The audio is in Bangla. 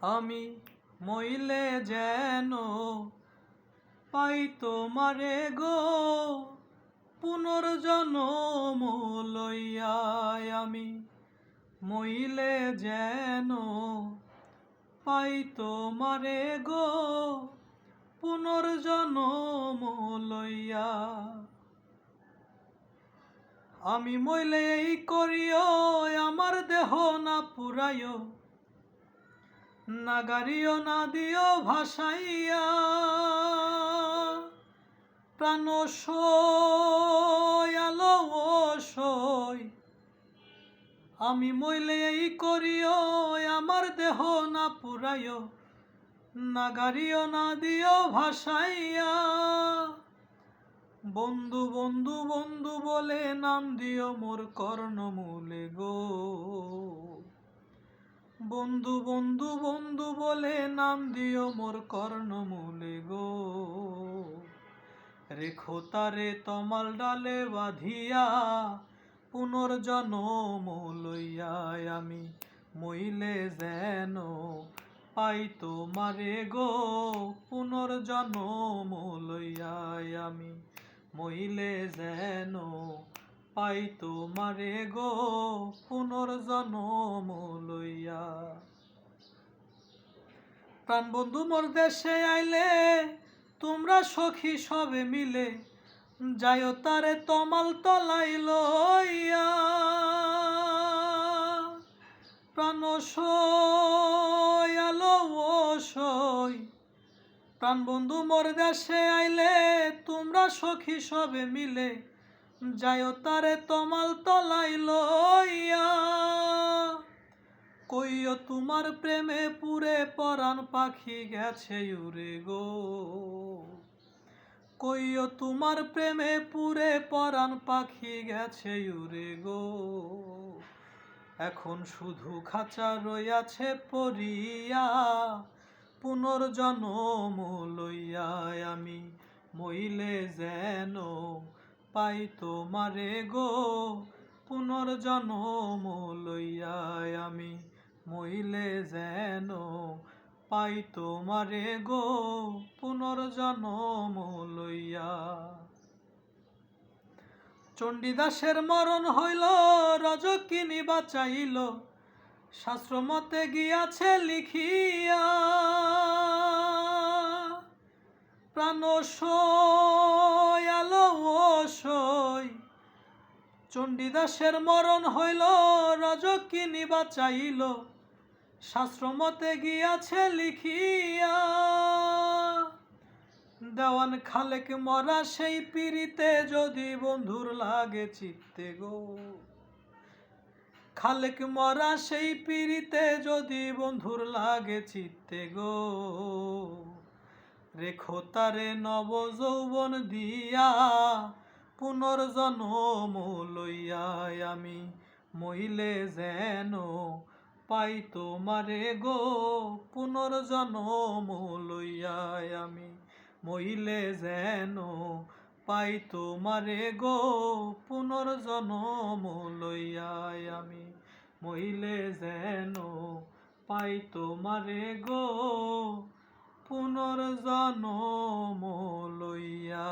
আমি মইলে যেন পাই তোমারে গো পুনর্জন্ম লইয়াই আমি। মইলে যেন পাই তোমারে গো পুনর্জন্ম লইয়া। আমি মইলে এই করিও, আমার দেহ না পুরাইও। নাগারিও না দিও ভাসাইয়া। প্রাণ আলো সই আমি মইলে এই করিও, আমার দেহ না পুরাইও। নাগারিও না দিও ভাসাইয়া। বন্ধু বন্ধু বন্ধু বলে নাম দিও মোর কর্ণমূলে গো। নাম দিও মোর কর্ণমূলে গো। রেখো তারে তমাল ডালে বাঁধিয়া পুনর্জন্ম লইয়াই আমি মইলে যেন পাই তোমারে গো। পুনর্জন্ম লইয়াই আমি মইলে যেন পাই তোমারে গো। প্রাণ বন্ধু মোর দেশে আইলে, তোমরা সখী সবে মিলে যাইও তারে তমাল তলাই লইয়া। প্রাণ আলো সই প্রাণ বন্ধু মোর দেশে আইলে, তোমরা সখী সবে মিলে যাইও তারে তমাল তলাই কইও তোমার প্রেমে পুরে পরাণ পাখি গেছে উড়ে গো। কইও তোমার প্রেমে পুরে পরাণ পাখি গেছে উড়ে গো। এখন শুধু খাঁচা রইয়াছে পরিয়া পুনর্জন্ম লইয়াই আমি মইলে যেন পাই তোমারে গো। পুনর্জন্ম লইয়াই আমি মইলে যেন পাই তোমারে গো পুনর্জন্ম লইয়া। চণ্ডীদাসের মরণ হইল, রজকিনী বাঁচাইল শাস্ত্র মতে গিয়াছে লিখিয়া। প্রাণ আলো সই চণ্ডীদাসের মরণ হইল, রজকিনী বাঁচাইল শাস্ত্র মতে গিয়াছে লিখিয়া, দেওয়ান খালেক মরা সেই পিড়িতে যদি বন্ধুর লাগে চিত্তে গো। খালেক মরা সেই পিড়িতে যদি বন্ধুর লাগে চিত্তে গো। রেখো তারে নব যৌবন দিয়া, পুনর্জন্ম লইয়াই আমি মহিলে যেন পাই তোমারে গো, পুনর্জন্ম লইয়াই আমি। মহিলে যেন পাই তোমারে গো, পুনর্জন্ম লইয়াই আমি। মহিলে যেন পাই তোমারে গো, পুনর্জন্ম লইয়া